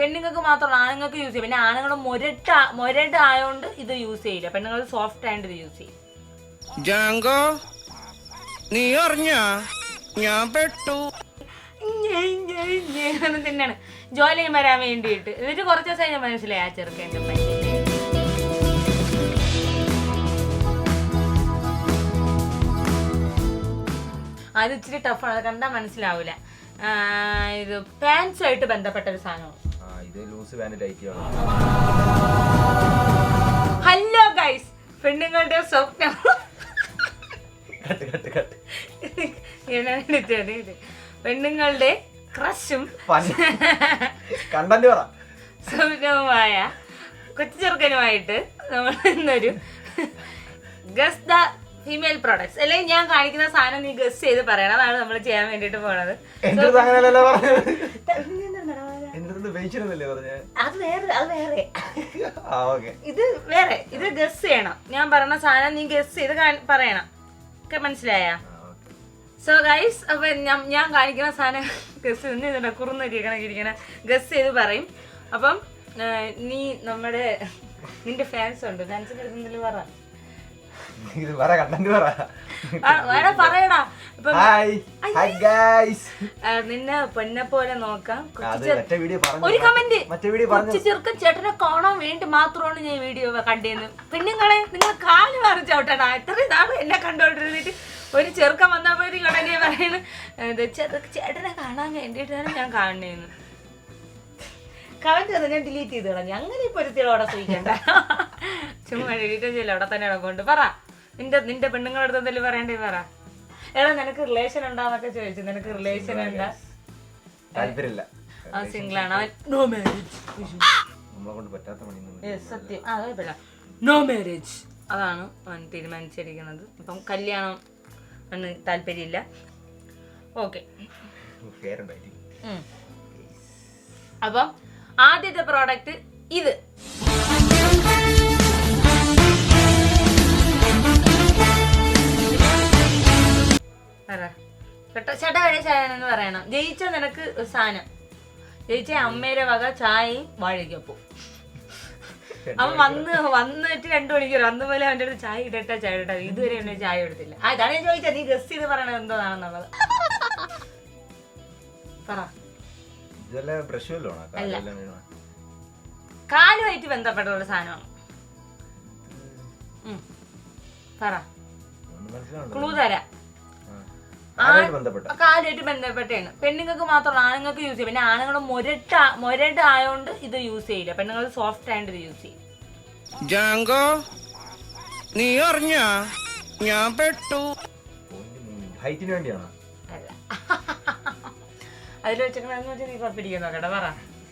പെണ്ണുങ്ങൾക്ക് മാത്രമല്ല ആണുങ്ങൾക്ക് യൂസ് ചെയ്യും. പിന്നെ ആണുങ്ങൾ മൊരട്ട മുരട് ആയതുകൊണ്ട് ഇത് യൂസ് ചെയ്യില്ല. പെണ്ണുങ്ങൾ സോഫ്റ്റ് ആയിട്ട് ഇത് യൂസ് ചെയ്യും ജാങ്കോ നീ അറിഞ്ഞ? ഞാൻ പെട്ടു. തന്നെയാണ്. ജോലി വരാൻ വേണ്ടിയിട്ട്. എന്നിട്ട് കുറച്ച് ദിവസം ഞാൻ മനസ്സിലായി ആ ചെറുക്കന്റെ പറ്റി അത് ഇച്ചിരി ടഫാണ് അത് കണ്ടാൽ മനസ്സിലാവില്ല ഇത് പാൻസുമായിട്ട് ബന്ധപ്പെട്ട ഒരു സാധനമാണ്. ഇത് ലൂസ് പാന്റ് ടൈറ്റ് ആണ് ഹലോ ഗൈസ് പെണ്ണുങ്ങളുടെ സ്വപ്നം. Cut cut cut. പെണ്ണുങ്ങളുടെ ക്രഷും കണ്ടന്റ് പറ. സ്വപ്നവുമായ കൊച്ചു ചെറുക്കനുമായിട്ട് നമ്മൾ ഇന്നൊരു ഗസ് ദ ഫീമെയിൽ പ്രോഡക്ട്സ് അല്ലെങ്കിൽ ഞാൻ കാണിക്കുന്ന സാധനം നീ ഗസ് ചെയ്ത് പറയണം. അതാണ് നമ്മൾ ചെയ്യാൻ വേണ്ടിട്ട് പോണത്. അത് വേറെ അത് വേറെ. ഇത് വേറെ ഇത് ഗസ് ചെയ്യണം. ഞാൻ പറഞ്ഞ സാധനം നീ ഗസ് ചെയ്ത് പറയണം. മനസ്സിലായ? സോ ഗൈസ് അപ്പൊ ഞാൻ കാണിക്കുന്ന സാധനം ഗസ് ഇതിന്റെ കുറുന്നരിക്കണ ഇരിക്കണ ഗസ് ചെയ്ത് പറയും. അപ്പം നീ നമ്മുടെ നിന്റെ ഫാൻസ് ഉണ്ട്. ഫാൻസിന്റെ അടുത്ത് പറ. പറ കണ്ടന്റ് പറ. പറയടാ. നിന്നെ പൊന്നെ പോലെ നോക്കാം. ഒരു കമന്റ് ചെറുക്കൻ ചേട്ടനെ കാണാൻ വേണ്ടി മാത്രമാണ് ഞാൻ വീഡിയോ കണ്ടേന്ന്. പെണ്ണുങ്ങളെ നിങ്ങൾ കാൽ മറിച്ചോട്ടടാ എത്ര ഇതാണ് എന്നെ കണ്ടോണ്ടിരുന്നിട്ട്. ഒരു ചെറുക്കൻ വന്നപ്പോഴത്തേക്ക് ഉടനെ പറയുന്നു ചേട്ടനെ കാണാൻ വേണ്ടിയിട്ടാണ് ഞാൻ കാണണേന്ന് കമന്റ് ഞാൻ ഡിലീറ്റ് ചെയ്ത് കളഞ്ഞു അങ്ങനെ ഇപ്പൊ ഒരു സൂചിക്കണ്ട ചുമ്മാ ഡിലീറ്റ് ചെയ്യില്ല അവിടെ തന്നെ കൊണ്ട് പറ. നിന്റെ നിന്റെ പെണ്ണുങ്ങളുടെ അടുത്ത് എന്തെങ്കിലും പറയണ്ടേ പറ. എടാ നിനക്ക് റിലേഷൻ ഉണ്ടാന്നൊക്കെ ചോദിച്ചു. നിനക്ക് റിലേഷൻ ഉണ്ടാ? താല്പര്യമില്ല. അവൻ നോ മാരേജ് സത്യം. ആ കുഴപ്പമില്ല. നോ മാരേജ് അതാണ് അവൻ തീരുമാനിച്ചിരിക്കുന്നത്. അപ്പം കല്യാണം അവന് താല്പര്യമില്ല. ഓക്കെ അപ്പം ആദ്യത്തെ പ്രോഡക്റ്റ് ഇത്. പറ കേട്ടോ? ചേട്ടാ വരെ പറയണം. ജയിച്ച നിനക്ക് സാധനം ജയിച്ച അമ്മയുടെ വക ചായയും വാഴയ്ക്കപ്പോ അവൻ വന്ന് വന്നിട്ട് രണ്ടു മണിക്കൂർ. അന്ന് പോലെ അവന്റെ അടുത്ത് ചായ ഇടട്ടെ ചായ ഇടട്ടെ. ഇതുവരെ എന്നെ ചായ എടുത്തില്ല ആ ഇതാണ് ഞാൻ ചോദിച്ചത്. നീ ഗസ് ചെയ്ത് പറയണത് എന്താണെന്നുള്ളത് പറ. അല്ല. കാലുമായിട്ട് ബന്ധപ്പെട്ട ഒരു സാധനമാണ് പറ. ക്ലൂ തരാം. കാലുമായിട്ട് ബന്ധപ്പെട്ടാണ് പെണ്ണുങ്ങൾക്ക് മാത്രമല്ല ആണുങ്ങൾക്ക് യൂസ് ചെയ്യും പിന്നെ ആണുങ്ങൾ മൊരട്ട മൊരട്ട് ആയതുകൊണ്ട് ഇത് യൂസ് ചെയ്യില്ല. പെണ്ണുങ്ങൾ സോഫ്റ്റ് ആയിട്ട് ഇത് യൂസ് ചെയ്യും ജാങ്കോ നീ അറിഞ്ഞ? ഞാൻ പെട്ടു. ഹൈറ്റിന് വേണ്ടിയാണോ? അല്ല. അതിൽ വെച്ചിട്ടുണ്ടെന്ന് വെച്ചാൽ നീ ഇപ്പൊ പിടിക്കാൻ നോക്കട്ടെ പറ.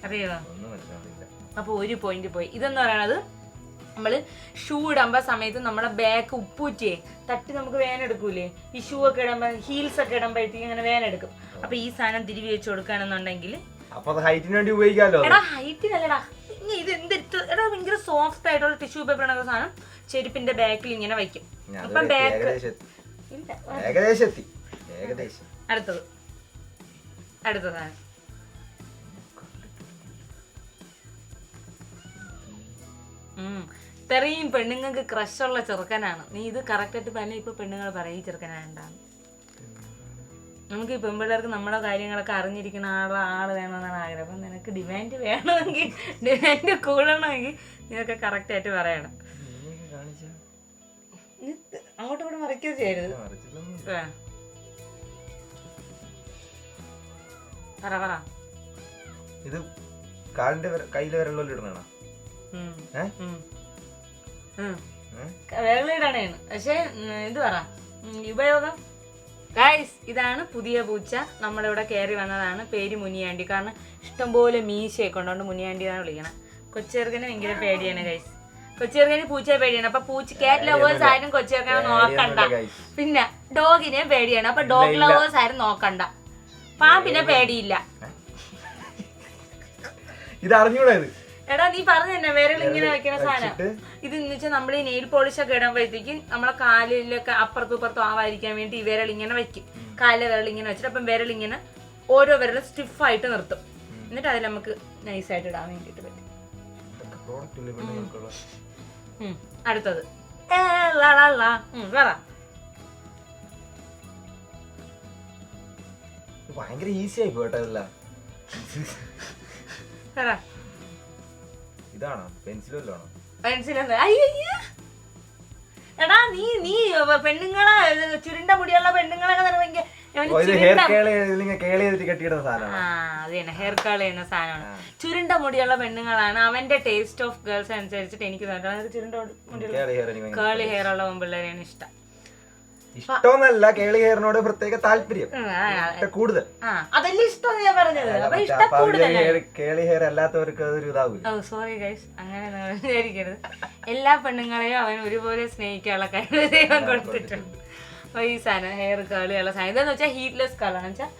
അറിയോ? അപ്പൊ അപ്പോൾ ഒരു പോയിന്റ് പോയി. ഇതെന്ന് പറയണത് നമ്മൾ ഷൂ ഇടുമ്പോൾ സമയത്ത് നമ്മുടെ ബാക്ക് ഉപ്പൂറ്റിയെ തട്ടി നമുക്ക് വേനെടുക്കൂലേ ഈ ഷൂ ഒക്കെ ഇടുമ്പോൾ ഹീൽസ് ഒക്കെ ഇടുമ്പോഴത്തേക്ക് വേൻ എടുക്കും. അപ്പൊ ഈ സാധനം തിരികെ വെച്ച് കൊടുക്കുകയാണെന്നുണ്ടെങ്കിൽ ഹൈറ്റിന് വേണ്ടി ഉപയോഗിക്കാമല്ലോ എടാ ഹൈറ്റിനല്ലടാ ഇനി ഇത് എന്ത് എടാ ഭയങ്കര സോഫ്റ്റ് ആയിട്ടുള്ള ടിഷ്യൂ പേപ്പർ ഇടുന്ന സാധനം ചെരുപ്പിന്റെ ബാക്കിൽ ഇങ്ങനെ വയ്ക്കും. അപ്പം ബാക്ക് ഏകദേശം അടുത്തത്. അടുത്തതാണ് ഉം. ഇത്രയും പെണ്ണുങ്ങൾക്ക് ക്രഷുള്ള ചെറുക്കനാണ്. നീ ഇത് കറക്റ്റായിട്ട് പറഞ്ഞ ഇപ്പൊ പെണ്ണുങ്ങൾ പറയും ഈ ചെറുക്കനാണ്ടാണ് നമുക്ക് ഈ പെൺപിള്ളേർക്ക് നമ്മുടെ കാര്യങ്ങളൊക്കെ അറിഞ്ഞിരിക്കുന്ന ആളെ ആൾ വേണമെന്നാണ് ആഗ്രഹം. അപ്പം നിനക്ക് ഡിമാൻഡ് വേണമെങ്കിൽ ഡിമാൻഡ് കൂടണമെങ്കിൽ നീയൊക്കെ കറക്റ്റായിട്ട് പറയണം. അങ്ങോട്ടും ഇങ്ങോട്ടും മറിക്കുക ചെയ്യരുത്. പറ പറ. ഇത് കാലിന്റെ കയ്യിലെ ഇടണോ ഉം. വിരലിടണേന്ന് പക്ഷെ ഇത് പറ. ഉപയോഗം? ഗൈസ് ഇതാണ് പുതിയ പൂച്ച. നമ്മുടെ ഇവിടെ കയറി വന്നതാണ് പേര് മുനിയാണ്ടി. കാരണം ഇഷ്ടംപോലെ മീശയൊക്കെ ഉണ്ടോണ്ട് മുനിയാണ്ടി എന്നാണ് വിളിക്കണം. കൊച്ചേർക്കന് ഭയങ്കര പേടിയാണ് ഗൈസ് കൊച്ചേർക്കന് പൂച്ചയെ പേടിയാണ്. അപ്പൊ പൂച്ച കാറ്റ് ലവേഴ്സ് ആരും കൊച്ചേർക്കനെ നോക്കണ്ട. പിന്നെ ഡോഗിനെ പേടിയാണ്. അപ്പൊ ഡോഗ്. ലവേഴ്സ് ആരും നോക്കണ്ട. പാമ്പിനെ പേടിയില്ല. ഇത്? അറിഞ്ഞൂടാ എടാ നീ പറഞ്ഞു തന്നെ വിരൽ ഇങ്ങനെ വെക്കുന്ന സാധനം. ഇത് എന്ന് വെച്ചാൽ നമ്മൾ ഈ നെയിൽ പോളിഷ് ഒക്കെ ഇടുമ്പോഴത്തേക്കും നമ്മളെ കാലിലൊക്കെ അപ്പുറത്തും ഇപ്പുറത്തും ആവാതിരിക്കാൻ വേണ്ടി ഈ വിരൽ ഇങ്ങനെ വെക്കും. കാലിലെ വിരൽ ഇങ്ങനെ വെച്ചിട്ട് അപ്പം വിരൽ ഇങ്ങനെ ഓരോ വിരലും സ്റ്റിഫായിട്ട് നിർത്തും. എന്നിട്ട് അതിൽ നമുക്ക് നൈസായിട്ട് ഇടാൻ വേണ്ടിയിട്ട് പറ്റും. അടുത്തത്. പറ. ഭയങ്കര ഈസി ആയി പോട്ടെ പറ. ഇതാണോ? പെൻസിൽ വല്ലതാണോ പെൻസിൽ അയ്യോ എടാ നീ നീ പെണ്ണുങ്ങളെ ചുരുണ്ട മുടിയുള്ള പെണ്ണുങ്ങളൊക്കെ നിറവെങ്കിൽ ചുരുണ്ട മുടിയുള്ള പെണ്ണുങ്ങളാണ് അവന്റെ ടേസ്റ്റ് ഓഫ് ഗേൾസ് അനുസരിച്ചിട്ട് എനിക്ക് ചുരുണ്ട മുടിയുള്ള കേളി ഹെയർ ഉള്ള പെൺപിള്ളേരെയാണ് ഇഷ്ടം. ഇഷ്ടമൊന്നല്ല കേളി ഹെയറിനോട് പ്രത്യേക താല്പര്യം. കൂടുതൽ അതല്ലേ ഇഷ്ടം ഞാൻ പറഞ്ഞത് അപ്പൊ മറ്റേ ഇഷ്ടം അപ്പൊ കേളി- ഹെയർ അല്ലാത്തവർക്ക് അതൊരു ഇതാവില്ല ഓ സോറി ഗൈസ് അങ്ങനെ വിചാരിക്കരുത്. എല്ലാ പെണ്ണുങ്ങളെയും അവൻ ഒരുപോലെ സ്നേഹിക്കാനുള്ള കഴിവ് ദൈവം കൊടുത്തിട്ടുണ്ട്. അപ്പൊ ഈ സാധനം ഹെയർ കേളിയുള്ള സാധനം. ഇതെന്ന് വെച്ചാൽ ഹീറ്റ്ലെസ് കളാണ് വെച്ചാൽ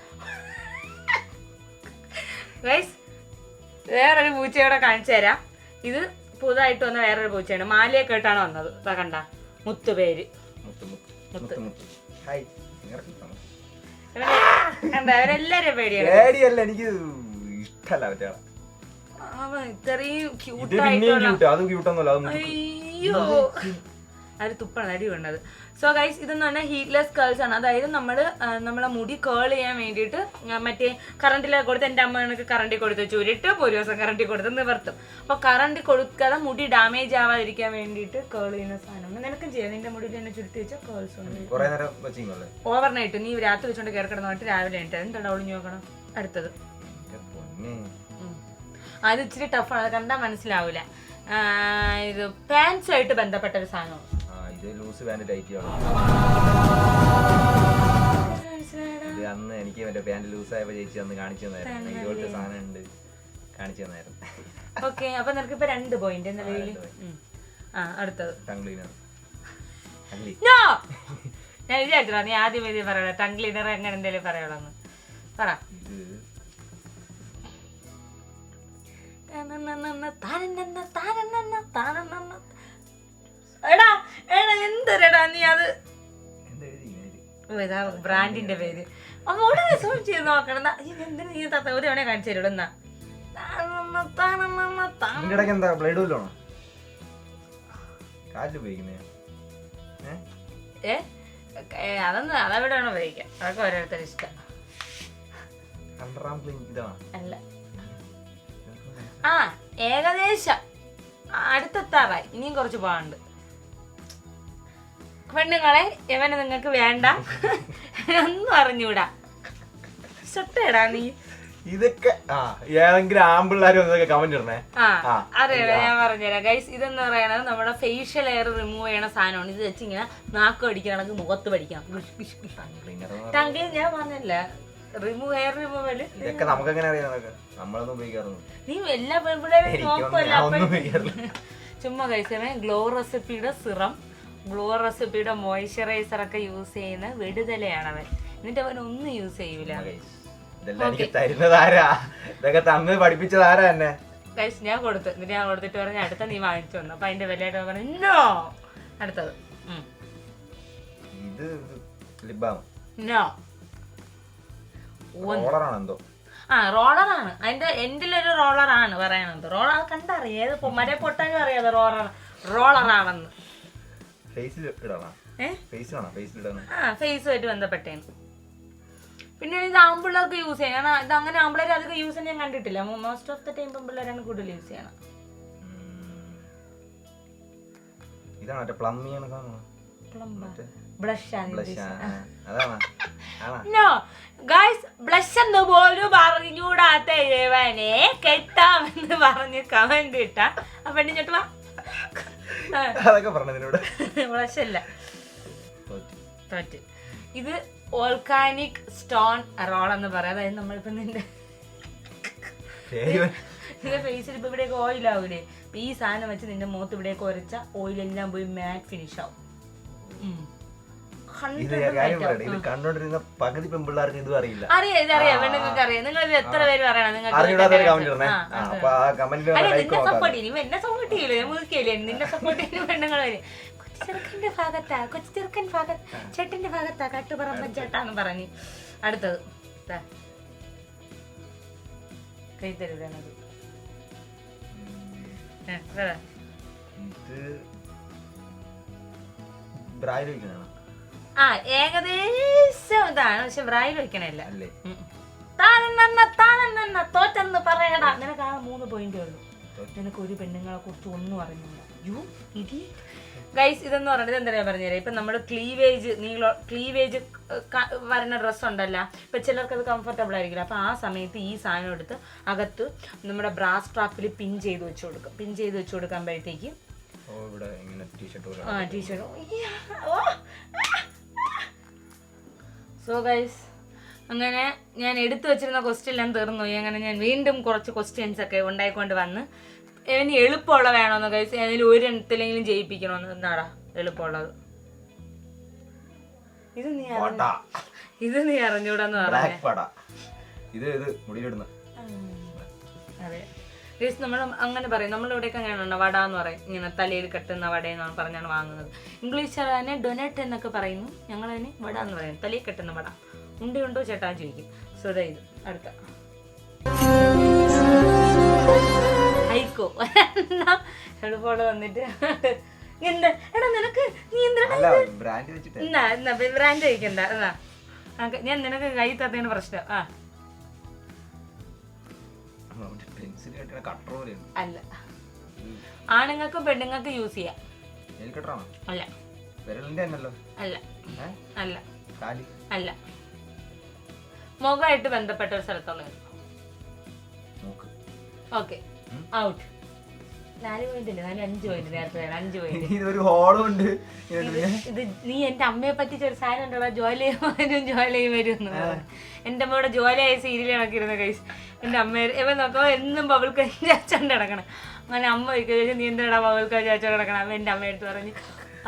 ഗൈസ് വേറൊരു പൂച്ചയോടെ കാണിച്ചു തരാം. ഇത് പുതുതായിട്ട് വന്ന വേറൊരു പൂച്ചയാണ് മാലയൊക്കെ ഇട്ടാണ് വന്നത്. കണ്ട. കണ്ട മുത്തു പേര് മുത്ത്. മുത്ത്. മുത്ത് ഹായ്. അവരെല്ലാരും പേടിയാണ് പേടിയല്ല എനിക്ക് ഇഷ്ടല്ല മറ്റേ. അവൻ ഇത്രയും ക്യൂട്ട് അത് ക്യൂട്ടൊന്നുമല്ല അയ്യോ. അത് തുപ്പാണ് അടി വേണ്ടത്. സോ ഗൈസ് ഇതെന്ന് പറഞ്ഞാൽ ഹീറ്റ്ലെസ് കേൾസ് ആണ്. അതായത് നമ്മൾ നമ്മളെ മുടി കേൾ ചെയ്യാൻ വേണ്ടിയിട്ട് മറ്റേ കറണ്ടിലൊക്കെ കൊടുത്ത് എന്റെ അമ്മ എനിക്ക് കറണ്ടിൽ കൊടുത്ത് ചുരുട്ട് ഒരു ദിവസം കറണ്ടിൽ കൊടുത്ത് നിവർത്തും. അപ്പൊ കറണ്ട് കൊടുക്കാതെ മുടി ഡാമേജ് ആവാതിരിക്കാൻ വേണ്ടിയിട്ട് കേൾ ചെയ്യുന്ന സാധനമാണ് നിനക്കും ചെയ്യാം. നിന്റെ മുടിയിൽ തന്നെ ചുരുട്ടി വെച്ചാൽ കേൾസ് ഉണ്ട്. ഓവർ നൈറ്റ് നീ രാത്രി വെച്ചോണ്ട് കയറി കിടന്നിട്ട് രാവിലെ ആയിട്ട് എന്താ ഒളിഞ്ഞു നോക്കണം? അടുത്തത്. അത് ഇച്ചിരി ടഫാണ് കണ്ടാൽ മനസ്സിലാവൂല. ഇത് പാൻസുമായിട്ട് ബന്ധപ്പെട്ട ഒരു സാധനമാണ്. ഇത് ലൂസ് പാന്റ് ടൈറ്റ് ഇത് അന്ന് എനിക്ക് മറ്റേ പാന്റ് ലൂസ് ആയപ്പോ ചേച്ചി അന്ന് കാണിച്ചു തന്നായിരുന്നു. ഇതുപോലത്തെ സാധനം ഉണ്ട് കാണിച്ചു തന്നായിരുന്നു. ഓക്കെ അപ്പൊ നിനക്ക് ഇപ്പൊ രണ്ട് പോയിന്റ് നിലവിൽ. ആ അടുത്തത്. ടങ് ക്ലീനർ നോ ഞാൻ വിചാരിച്ചില്ല നീ ആദ്യം ഇത് പറയണ. ടങ് ക്ലീനർ എങ്ങനെ എന്തെങ്കിലും പറയണമെന്ന് പറ. താനെന്ന താനെന്ന താനെന്ന താനന്നന്ന. എടാ എടാ എന്തരടാ നീ അത്? ഓ, ബ്രാൻഡിന്റെ പേര്. അപ്പൊ ഉടനെ സൂം ചെയ്ത് നോക്കണം. എന്തിനു നീ തത്ത ഒരു തവണ കാണിച്ചു തരും എന്നാ. ഉപയോഗിക്കാം അതൊക്കെ ഇഷ്ടം. ഇതാണോ. അല്ല. ആ ഏകദേശം. അടുത്തെത്താറായി. ഇനിയും കുറച്ച് പോകാനുണ്ട്. പെണ്ണുങ്ങളെ ഇവനെ നിങ്ങൾക്ക് വേണ്ട. ഒന്നും അറിഞ്ഞൂടാ സൊട്ടേടാ നീ. ഇതൊക്കെ ഏതെങ്കിലും ആമ്പിള്ളാരും കമന്റ് ഇടണേ. അറിയാലോ ഞാൻ പറഞ്ഞുതരാം. ഗൈസ് ഇതെന്ന് പറയുന്നത് നമ്മുടെ ഫേഷ്യൽ എയർ റിമൂവ് ചെയ്യണ സാധനമാണ്. ഇത് വെച്ച് ഇങ്ങനെ നാക്ക് പഠിക്കണമെങ്കിൽ മുഖത്ത് പഠിക്കാം ടങ്കിൽ ഞാൻ പറഞ്ഞില്ല. റിമൂവ് ഹെയർ റിമൂവൽ ഇതൊക്കെ നമുക്ക് എങ്ങനെ അറിയാം നമ്മളൊന്നും ഉപയോഗിക്കാറൊന്നും നീ എല്ലാ പെൺപിള്ളേരും നോക്കുമല്ലോ ചുമ്മാ കഴിച്ചവൻ ഗ്ലോ റെസിപ്പിയുടെ സിറം. ഗ്ലോ റെസിപ്പിയുടെ മോയ്സ്ചറൈസർ ഒക്കെ യൂസ് ചെയ്യുന്ന വെടുതലയാണ് അവൻ എന്നിട്ട് അവൻ ഒന്നും യൂസ് ചെയ്യൂല. ഇതൊക്കെ തന്ന് പഠിപ്പിച്ചത് ആരാ എന്നെ? ഞാൻ കൊടുത്തു. എന്നിട്ട് ഞാൻ കൊടുത്തിട്ട് പറഞ്ഞ അടുത്ത നീ വാങ്ങിച്ചു വന്നു അപ്പൊ അതിന്റെ വിലയായിട്ട് പറഞ്ഞു അടുത്തത്. ഇത് ലിബാം നോ എന്തോ? ആ റോളറാണ്. അതിന്റെ എൻഡിലൊരു റോളറാണ് പറയണത്. റോളർ കണ്ടറിയാം? ഏത് മറ്റേ പൊട്ടാനും അറിയാതെ റോളർ റോളറാണെന്ന്. ഫേസിൽ ഇടണം? ഫേസ് ഫേസിലാണോ ഫേസിൽ ഇടണം. ആ ഫേസുമായിട്ട് ബന്ധപ്പെട്ടേന്. പിന്നെ ഇത് ആമ്പിള്ളേർക്ക് യൂസ് ചെയ്യണം ഇത് അങ്ങനെ ആമ്പിള്ളേർ അധികം യൂസ് ചെയ്യാൻ ഞാൻ കണ്ടിട്ടില്ല. മോസ്റ്റ് ഓഫ് ദ ടൈം പെമ്പിള്ളേരാണ് കൂടുതൽ യൂസ് ചെയ്യണം. ഇതാണ് മറ്റേ പ്ലമ്മി നോ ഗൈസ് ബ്ലഷ് എന്ന് പോലും പറഞ്ഞൂടാത്ത ഇവനെ കെട്ടാമെന്ന് പറഞ്ഞ് കമന്റ് ഇട്ട. അപ്പൊ ചേട്ടുവാ വാ. അതൊക്കെ പറഞ്ഞതിനോട് തോറ്റ്. ഇത് ഓൾക്കാനിക് സ്റ്റോൺ റോൾ എന്ന് പറയാം. അതായത് നമ്മളിപ്പോ നിന്റെ നിന്റെ ഫേസിൽ ഇപ്പൊ ഇവിടെയൊക്കെ ഓയിൽ ആവൂലേ? അപ്പൊ ഈ സാധനം വെച്ച് നിന്റെ മുഖത്ത് ഇവിടെയൊക്കെ ഉരച്ച ഓയിലെല്ലാം പോയി മാറ്റ് ഫിനിഷ് ആവും. ഉം. ഇത് 100% ഞാൻ കാര്യം right ഇത് കണ്ടോണ്ടിരുന്ന പകുതി പെമ്പിള്ളാർക്ക് ഇതും അറിയില്ല. അറിയാം ഇതറിയാം. പെണ്ണുങ്ങൾക്ക് അറിയാം. നിങ്ങൾ ഇത് എത്ര പേര് പറയണം? നിങ്ങൾക്ക് സപ്പോർട്ട് ചെയ്യും. എന്നെ സപ്പോർട്ട് ചെയ്യില്ലേ മുതുക്കിയല്ലേ നിന്നെ സപ്പോർട്ട് ചെയ്യുന്ന പെണ്ണുങ്ങൾ വരും. കൊച്ചു ചെറുക്കന്റെ ഭാഗത്താ കൊച്ചു ചെറുക്കൻ ഭാഗത്ത് ചേട്ടന്റെ ഭാഗത്താ കട്ടുപറമ്പൻ ചേട്ടാന്ന് പറഞ്ഞു. അടുത്തത്. കൈത്തരുതാണത്. ഇത് ബ്രായിൽ വെക്കുന്നതാണോ ആ ഏകദേശം ഇതാണ്. പക്ഷെ ബ്രായിൽ വെക്കണല്ല താനെന്ന തോറ്റെന്ന് പറയടാ. നിനക്ക് ആ മൂന്ന് പോയിന്റേ ഉള്ളൂ. നിനക്ക് ഒരു പെണ്ണുങ്ങളെ കുറിച്ച് ഒന്നും അറിഞ്ഞില്ല. യു ഇതി ഗൈസ് ഇതെന്ന് പറഞ്ഞത് എന്താ പറഞ്ഞു പറഞ്ഞുതരാം. ഇപ്പൊ നമ്മൾ ക്ലീവേജ് നീളോ ക്ലീവേജ് വരുന്ന ഡ്രസ്സ് ഉണ്ടല്ലോ. ഇപ്പൊ ചിലർക്ക് അത് കംഫർട്ടബിൾ ആയിരിക്കില്ല. അപ്പൊ ആ സമയത്ത് ഈ സാധനം എടുത്ത് അകത്ത് നമ്മുടെ ബ്രാസ് ട്രാപ്പിൽ പിൻ ചെയ്ത് വെച്ച് കൊടുക്കും. പിൻ ചെയ്ത് വെച്ച് കൊടുക്കുമ്പോഴത്തേക്ക് ഓ ടീഷർട്ട് ആ ടീഷർട്ട് സോ ഗൈസ് അങ്ങനെ ഞാൻ എടുത്തു വെച്ചിരുന്ന ക്വസ്റ്റ്യൻ എല്ലാം തീർന്നു. പോയി അങ്ങനെ ഞാൻ വീണ്ടും കുറച്ച് ക്വസ്റ്റ്യൻസ് ഒക്കെ ഉണ്ടായിക്കൊണ്ട് വന്ന്. ഇനി എളുപ്പമുള്ള വേണമെന്ന് ഗൈസ് ഏതെങ്കിലും ഒരു എണ്ണത്തിലെങ്കിലും ജയിപ്പിക്കണമെന്ന് എന്നാടാ എളുപ്പമുള്ളത്? ഇത് നീ ഇത് നീ അറിഞ്ഞൂടാന്ന് പറഞ്ഞു. അതെ. ഗൈസ് നമ്മൾ അങ്ങനെ പറയും. നമ്മളിവിടെയൊക്കെ അങ്ങനെയാണ് വട എന്ന് പറയും. ഇങ്ങനെ തലയിൽ കെട്ടുന്ന വട എന്നാണ് പറഞ്ഞാണ് വാങ്ങുന്നത്. ഇംഗ്ലീഷ് തന്നെ ഡൊനറ്റ് എന്നൊക്കെ പറയുന്നു. ഞങ്ങൾ അതിന് വട എന്ന് പറയുന്നു. തലയിൽ കെട്ടുന്ന വട. ഉണ്ട് ഉണ്ടോ ചേട്ടാ ചോദിക്കും. സോ ഇത്. അടുത്ത. ഹൈക്കോ. എളുപ്പമുള്ള വന്നിട്ട്. എന്താ? എടാ നിനക്ക് നീ ബ്രാൻഡ് കഴിക്കണ്ട എന്നാ ഞാൻ നിനക്ക് കൈ തത്തേണ് പ്രശ്നം. ആ. കെട്ടിയ കട്ടർ പോലെയാണ് അല്ല. ആണുങ്ങൾക്കും പെണ്ണുങ്ങൾക്കും യൂസ് ചെയ്യാം. നെയിൽ കട്ടറാണോ അല്ല. വിരലിന്റെ തന്നെയല്ലോ. അല്ല. അല്ല. കാലി അല്ല. മുഖമായിട്ട് ബന്ധപ്പെട്ട ഒരു സ്ഥലത്തുള്ള ഓക്കെ ഔട്ട് ഹോളും ഉണ്ട്. ഇത് നീ എന്റെ അമ്മയെ പറ്റിച്ച ഒരു സാധനം ഉണ്ടല്ലോ ജോലിയും വരും പറഞ്ഞു. എന്റെ അമ്മയുടെ ജോലിയായ സീരിയൽ കണക്കിരുന്ന കൈസ് എന്റെ അമ്മ എവ നോക്കോ എന്നും ബബിൾ അച്ഛൻ കിടക്കണം അങ്ങനെ അമ്മ ചോദിക്കുക നീ എന്തിനാ ബബിൾ അച്ഛൻ കിടക്കണം അമ്മ എന്റെ അമ്മയെടുത്ത് പറഞ്ഞ്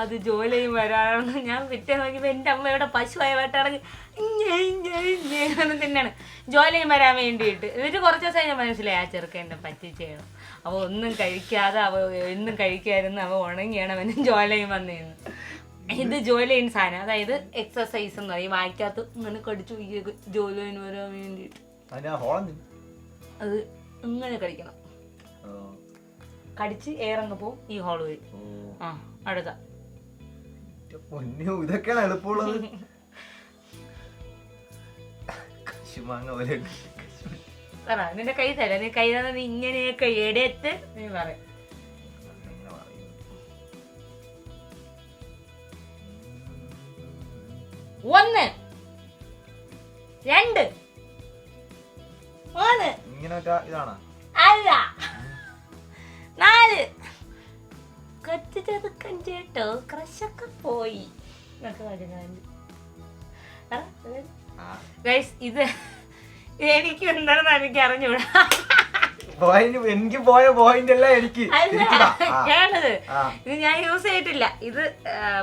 അത് ജോലിയും വരാറുണ്ട്. ഞാൻ പിറ്റേ നോക്കിയപ്പോൾ എന്റെ അമ്മയുടെ പശുവായ വേട്ടാണെങ്കിൽ തന്നെയാണ്. ജോലിയും വരാൻ വേണ്ടിയിട്ട്. എന്നിട്ട് കുറച്ച് ദിവസം ഞാൻ മനസ്സിലായി ആ ചെറുക്കൻ എന്നെ പറ്റിച്ചേണം അവ ഒന്നും കഴിക്കാതെ അവ എന്നും കഴിക്കായിരുന്നു അവ ഉണങ്ങിയാണ് അവൻ ജോലിയും വന്നേന്ന്. ഇത് ജോലിയും സാധനം. അതായത് എക്സസൈസ് എന്ന് പറയും. വായിക്കാത്ത ഇങ്ങനെ കടിച്ചു ജോലി വരാൻ വേണ്ടിയിട്ട്. അത് ഇങ്ങനെ കടിക്കണം. കടിച്ച് ഏറങ്ങ് പോവും ഈ ഹോൾ വരും ആ അടുത്ത. പൊന്നു ഇതൊക്കെയാണ് എളുപ്പമുള്ളത്. കശുമാങ്ങ പോലെ. പറ നിന്റെ കൈ തരാ. നീ കൈ തന്നെ നീ ഇങ്ങനെയൊക്കെ എടുത്ത് നീ പറയും. ഒന്ന്. രണ്ട്. മൂന്ന്. ഇങ്ങനെ ഇതാണോ? ചെറുക്കൻ ചേട്ടോ ക്രഷൊക്കെ പോയി. എന്നൊക്കെ ഗൈസ് ഇത് എനിക്ക് എന്താണെന്ന് എനിക്ക് അറിഞ്ഞൂടാ. എനിക്ക് പോയ പോയിന്റ് അല്ല എനിക്ക് കേട്ടത് ഞാനത് ഇത് ഞാൻ യൂസ് ചെയ്തിട്ടില്ല. ഇത്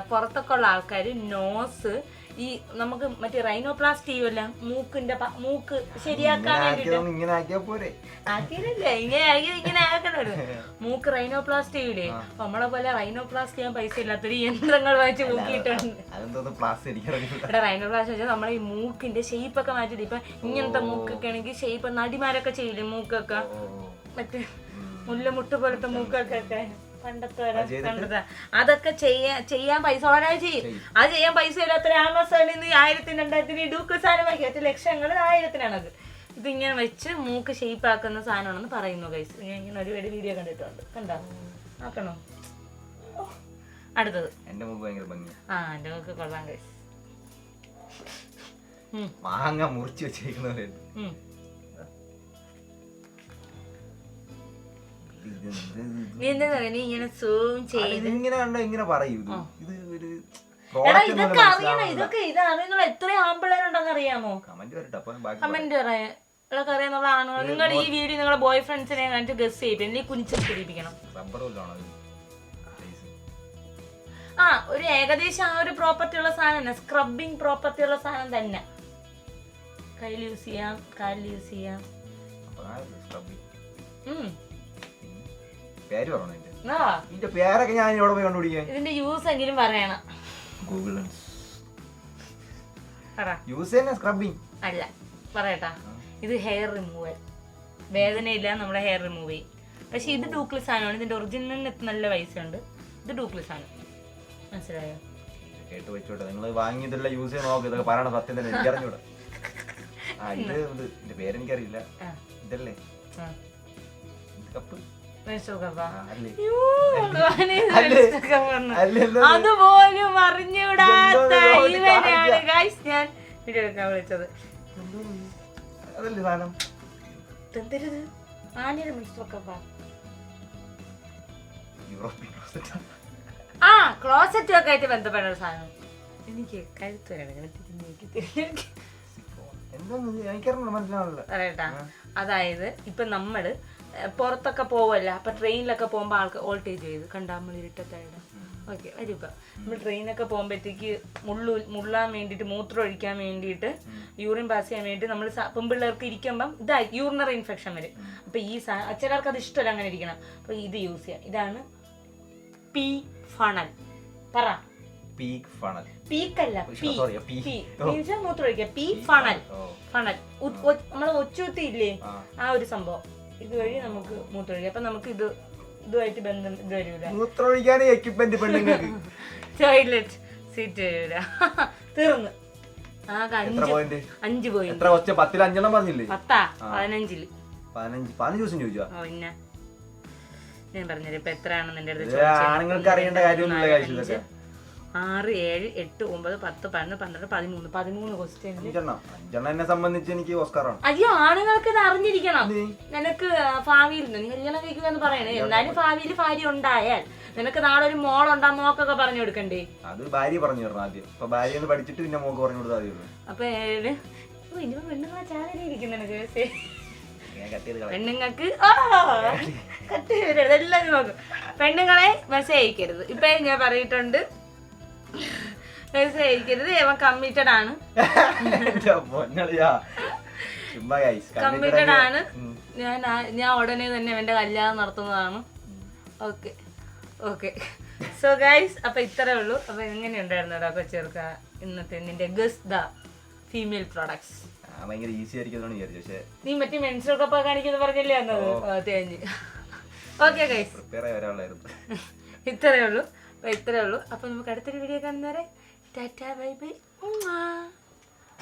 പുറത്തൊക്കെ ഉള്ള ആൾക്കാർ നോസ് ഈ നമുക്ക് മറ്റേ റൈനോപ്ലാസ്റ്റി ചെയ്യുമല്ല മൂക്കിന്റെ മൂക്ക് ശരിയാക്കാൻ വേണ്ടിട്ട് പോരെ. ആക്കിയില്ലേ ഇങ്ങനെ ഇങ്ങനെ മൂക്ക് റൈനോപ്ലാസ്റ്റി ചെയ്യൂലേ? അപ്പൊ നമ്മളെ പോലെ റൈനോപ്ലാസ്റ്റി ചെയ്യാൻ പൈസ ഇല്ലാത്തൊരു യന്ത്രങ്ങൾ വായിച്ച് മൂക്കിയിട്ടുണ്ട്. റൈനോപ്ലാസ്റ്റി വെച്ചാൽ നമ്മളെ ഈ മൂക്കിന്റെ ഷേപ്പ് ഒക്കെ മാറ്റിട്ട് ഇപ്പൊ ഇങ്ങനത്തെ മൂക്കൊക്കെ ആണെങ്കിൽ ഷേപ്പ് നടിമാരൊക്കെ ചെയ്യില്ലേ മൂക്കൊക്കെ? മറ്റേ മുല്ലമുട്ട് പോലത്തെ മൂക്കൊക്കെ ഒക്കെ പണ്ടത്തെ അതൊക്കെ ചെയ്യാൻ ചെയ്യാൻ പൈസ വളരെ ചെയ്യും. അത് ചെയ്യാൻ പൈസ ഇല്ലാത്ത ആമസോണിൽ നിന്ന് ആയിരത്തിന് രണ്ടായിരത്തിന് ഇടുക്ക് സാധനം വാങ്ങി. ഒറ്റ ലക്ഷങ്ങൾ ആയിരത്തിനാണത്. ഇതിങ്ങനെ വെച്ച് മൂക്ക് ഷേപ്പ് ആക്കുന്ന സാധനമാണെന്ന് പറയുന്നു ഗൈസ് ഞാൻ ഇങ്ങനെ ഒരുപാട് വീഡിയോ കണ്ടിട്ടുണ്ട്. കണ്ടോ? ആക്കണോ അടുത്തത്. എന്റെ മൂക്ക് ഭയങ്കര ഭംഗിയാ. ആ എന്റെ മൂക്ക് കൊള്ളാം ഗൈസ് മാങ്ങ മുറിച്ച് വെച്ചിരിക്കുന്ന നീ എന്താ നീ ഇങ്ങനെ സൂം ചെയ്ത് ഇതിങ്ങനെ കണ്ടോ ഇങ്ങനെ പറയൂ. ഇത് ഒരു എടാ ഇതൊക്കെ അറിയണം ഇതൊക്കെ ഇത് അറിയുന്നുള്ള എത്ര ആമ്പിളേരുണ്ടെന്ന് അറിയാമോ? കമന്റ് വരട്ടെ അപ്പൊ ബാക്കി കമന്റ് പറയാൻ ഇതൊക്കെ അറിയാന്നുള്ള ആണുങ്ങൾ. നിങ്ങൾ ഈ വീഡിയോ നിങ്ങളുടെ ബോയ് ഫ്രണ്ട്സിനെ കണ്ടിട്ട് ഗസ് ചെയ്യിപ്പിക്കും നീ കുനിച്ച് പിടിപ്പിക്കണം. റബ്ബർ വല്ലതാണോ ആ ഒരു ഏകദേശം ആ ഒരു പ്രോപ്പർട്ടി ഉള്ള സാധനം തന്നെ. സ്ക്രബിങ് പ്രോപ്പർട്ടി ഉള്ള സാധനം തന്നെ. കയ്യിൽ യൂസ് ചെയ്യാം കാലിൽ യൂസ് ചെയ്യാം. പേര് പറഞ്ഞു ഇതിന്റെ പേരൊക്കെ ഞാൻ ഇവിടെ പോയി കണ്ടുപിടിക്കാൻ? ഇതിന്റെ യൂസ് എങ്കിലും പറയണം. ഗൂഗിൾ പറ. യൂസ് തന്നെ സ്ക്രബിങ് അല്ല പറയട്ടാ. ഇത് ഹെയർ റിമൂവൽ വേദനയില്ല നമ്മുടെ ഹെയർ റിമൂവ് ചെയ്യും. പക്ഷെ ഇത് ഡൂക്ലി സാധനമാണ്. ഇതിന്റെ ഒറിജിനലിന് നല്ല പൈസ ഉണ്ട്. ഇത് ഡൂക്ലി സാധനം. മനസ്സിലായോ? കേട്ട് വെച്ചോട്ടെ. നിങ്ങൾ വാങ്ങിയതുള്ള യൂസ് ചെയ്യാൻ നോക്ക്. ഇതൊക്കെ പറയണം സത്യം തന്നെ. എനിക്കറിഞ്ഞൂടാ ആ ഇത് ഇത്. ഇതിന്റെ പേരെനിക്കറിയില്ല ഇതല്ലേ. കപ്പ് അതുപോലും ഇവനാണ് ഗൈസ് ഞാൻ വീഡിയോ എടുക്കാൻ വിളിച്ചത്. ആനയുടെ ആ? ക്ലോസറ്റ് ഒക്കെ ആയിട്ട് ബന്ധപ്പെട്ട ഒരു സാധനം. എനിക്ക് കഴുത്ത് വരണം അതായത് ഇപ്പൊ നമ്മൾ പുറത്തൊക്കെ പോവല്ല? അപ്പൊ ട്രെയിനിലൊക്കെ പോകുമ്പോ ആൾക്ക് വോൾട്ടേജ് ചെയ്ത് കണ്ടാ നമ്മൾ ഇരുട്ടത്തായിട ഓക്കെ വരിക നമ്മൾ ട്രെയിനൊക്കെ പോകുമ്പോഴത്തേക്ക് മുള്ളു മുള്ളാൻ വേണ്ടിയിട്ട് മൂത്രം ഒഴിക്കാൻ വേണ്ടിയിട്ട് യൂറിൻ പാസ് ചെയ്യാൻ വേണ്ടി നമ്മൾ പെൺപിള്ളേർക്ക് ഇരിക്കുമ്പം ഇതാ യൂറിനറി ഇൻഫെക്ഷൻ വരും. അപ്പൊ ഈ ചിലർക്ക് അത് ഇഷ്ടമല്ല അങ്ങനെ ഇരിക്കണം. അപ്പൊ ഇത് യൂസ് ചെയ്യാം. ഇതാണ് പി ഫണൽ പറ പീക്ക് ഫണൽ പീക്കല്ല മൂത്രം ഒഴിക്കുക പി ഫണൽ ഫണൽ നമ്മൾ ഒച്ചുത്തി ഇല്ലേ. ആ ഒരു സംഭവം. ഇതുവഴി നമുക്ക് മൂത്രമൊഴിക്കാം. അപ്പൊ നമുക്ക് ഇത് ഇതുമായിട്ട് ബന്ധം ഇത് വരൂല? മൂത്രമൊഴിക്കാൻ എക്യുപ്മെന്റ് പെണ്ണുങ്ങൾക്ക് ടോയ്ലറ്റ് സീറ്റ് വരൂല. തീർന്ന്. ആകെ എത്ര അഞ്ച് അഞ്ച് പോയിന്റ് എത്ര ഒച്ച? പത്തിൽ അഞ്ചെണ്ണം പറഞ്ഞില്ലേ? പത്താ? പതിനഞ്ചിൽ. പതിനഞ്ച്. പതിനഞ്ച് ദിവസം ചോദിച്ചോ? ഓ പിന്നെ ഞാൻ പറഞ്ഞുതരാം. ഇപ്പൊ എത്രയാണെന്ന് എന്റെ അടുത്ത്. ആണുങ്ങൾക്ക് അറിയേണ്ട കാര്യമൊന്നുമില്ല കാര്യം ഇതൊക്കെ. ആറ് ഏഴ് എട്ട് ഒമ്പത് പത്ത് പതിനൊന്ന് പന്ത്രണ്ട് പതിമൂന്ന്. പതിമൂന്ന് ക്വസ്റ്റ്യൻ എന്നെ സംബന്ധിച്ച് എനിക്ക് ഓസ്കാറാണ്. അയ്യോ ആണുങ്ങൾക്ക് ഇത് അറിഞ്ഞിരിക്കണം. നിനക്ക് ഭാവിയിൽ നീ കല്യാണം കഴിക്കുമെന്ന് പറയണേ. എന്നാലും ഭാവിയിൽ ഭാര്യ ഉണ്ടായാൽ നിനക്ക് നാളെ ഒരു മോളുണ്ടാ മോക്കൊക്കെ പറഞ്ഞു കൊടുക്കണ്ടേ? അത് ഭാര്യ പറഞ്ഞു തരണം ആദ്യം. അപ്പൊ ഭാര്യ പഠിച്ചിട്ട് പിന്നെ മോക്ക് പറഞ്ഞു കൊടുത്താൽ അപ്പൊ ഏഴ്. പെണ്ണുങ്ങളെ കട്ട് ചെയ്ത് പെണ്ണുങ്ങൾക്ക് ആ കട്ട് ചെയ്യരുത്. എല്ലാം നോക്കും. പെണ്ണുങ്ങളെ മെസ്സേജ് അയക്കരുത് ഇപ്പൊ ഞാൻ പറഞ്ഞിട്ടുണ്ട് മെസ്സേജ് അയക്കരുത് അവൻ കമ്മിറ്റഡ് ആണ് കമ്മിറ്റഡ് ആണ് ഞാൻ ഞാൻ ഉടനെ തന്നെ എന്റെ കല്യാണം നടത്തുന്നതാണ്. ഓക്കെ. ഓക്കെ. സോ ഗൈസ് അപ്പൊ ഇത്രേ ഉള്ളൂ. അപ്പൊ എങ്ങനെയുണ്ടായിരുന്നടാ കൊച്ചേർക്ക ഇന്നത്തെ നിന്റെ ഗസ് ദ ഫീമെയിൽ പ്രോഡക്ട്സ് ഭയങ്കര ഈസി ആയിരിക്കും വിചാരിച്ചു പക്ഷേ. നീ മറ്റേ മെൻസുകൾ കപ്പ കാണിക്കുന്നത് പറഞ്ഞല്ലേ തേഞ്ഞ്. ഓക്കെ ഗൈസ് ഇത്രേ ഇത്രയേ ഉള്ളൂ. അപ്പൊ ഇത്രയേ ഉള്ളൂ. അപ്പൊ നമുക്ക് അടുത്തൊരു വീഡിയോ കാണുന്നവരെ ടാറ്റാ ബൈ ബൈ.